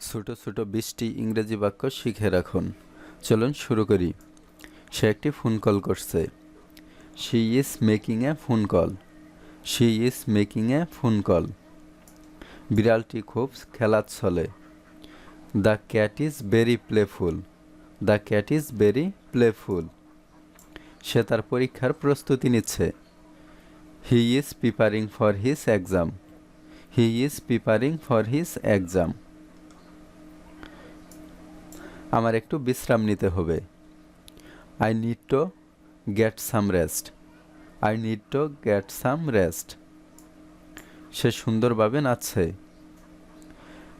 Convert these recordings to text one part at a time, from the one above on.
ছোট ছোট বিশটি ইংরেজি বাক্য শিখে রাখুন। চলুন শুরু করি। সে একটি ফোন কল করছে। She is making a phone call she is making a phone call বিড়ালটি খুব খেলাচ্ছলে the cat is very playful the cat is very playful সে তার পরীক্ষার প্রস্তুতি নিচ্ছে। He is preparing for his exam he is preparing for his exam আমার একটু বিশ্রাম নিতে হবে। I need to get some rest I need to get some rest সে সুন্দরভাবে নাচছে।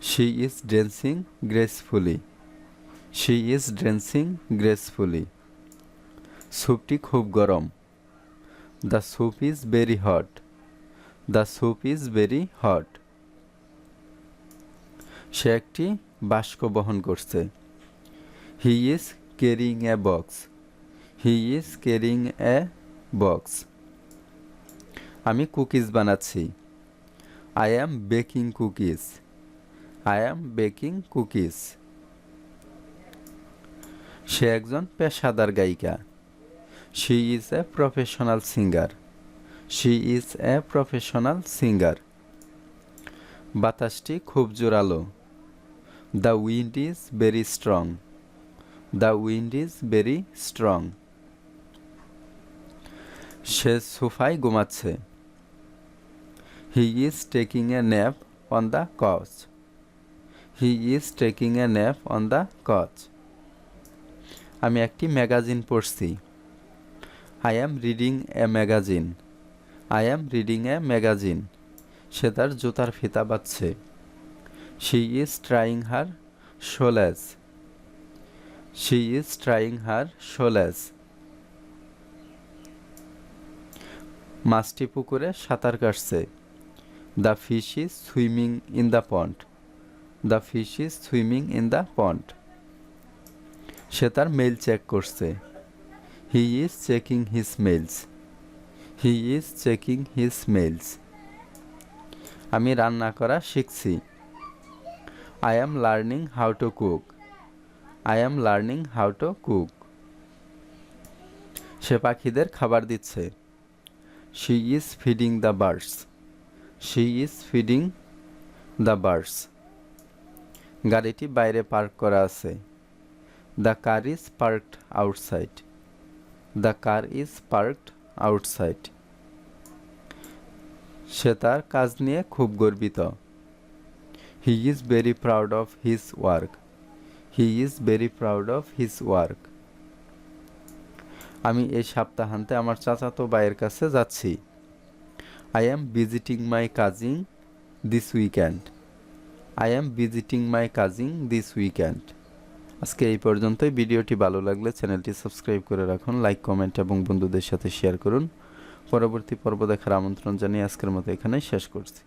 She is dancing gracefully she is dancing gracefully স্যুপটি খুব গরম। The soup is very hot the soup is very hot সে একটি বাস্ক বহন করছে। He is carrying a box he is carrying a box আমি cookies বানাচ্ছি। I am baking cookies I am baking cookies সে একজন পেশাদার গায়িকা। She is a professional singer she is a professional singer বাতাসটি খুব জোরালো। The wind is very strong the wind is very strong সে সোফায় ঘুমাচ্ছে। He is taking a nap on the couch he is taking a nap on the couch আমি একটি magazine পড়ছি। I am reading a magazine I am reading a magazine সে তার জুতার ফিতা বাচ্ছে she is trying her shoelaces she is trying her shoelaces মাছটি পুকুরে সাঁতার কাটছে। The fish is swimming in the pond the fish is swimming in the pond সে তার mail check করছে। He is checking his mails he is checking his mails আমি রান্না করা শিখছি। I am learning how to cook I am learning how to cook সে পাখিদের খাবার দিচ্ছে। She is feeding the birds she is feeding the birds গাড়িটি বাইরে park করা আছে। The car is parked outside the car is parked outside সে তার কাজ নিয়ে খুব গর্বিত। He is very proud of his work he is very proud of his work আমি এই সপ্তাহান্তে আমার চাচাতো ভাইয়ের কাছে যাচ্ছি। I am visiting my cousin this weekend I am visiting my cousin this weekend আজকে এই পর্যন্তই। ভিডিওটি ভালো লাগলে চ্যানেলটি সাবস্ক্রাইব করে রাখুন, লাইক, কমেন্ট এবং বন্ধুদের সাথে শেয়ার করুন। পরবর্তী পর্ব দেখার আমন্ত্রণ জানিয়ে আজকের মতো এখানেই শেষ করছি।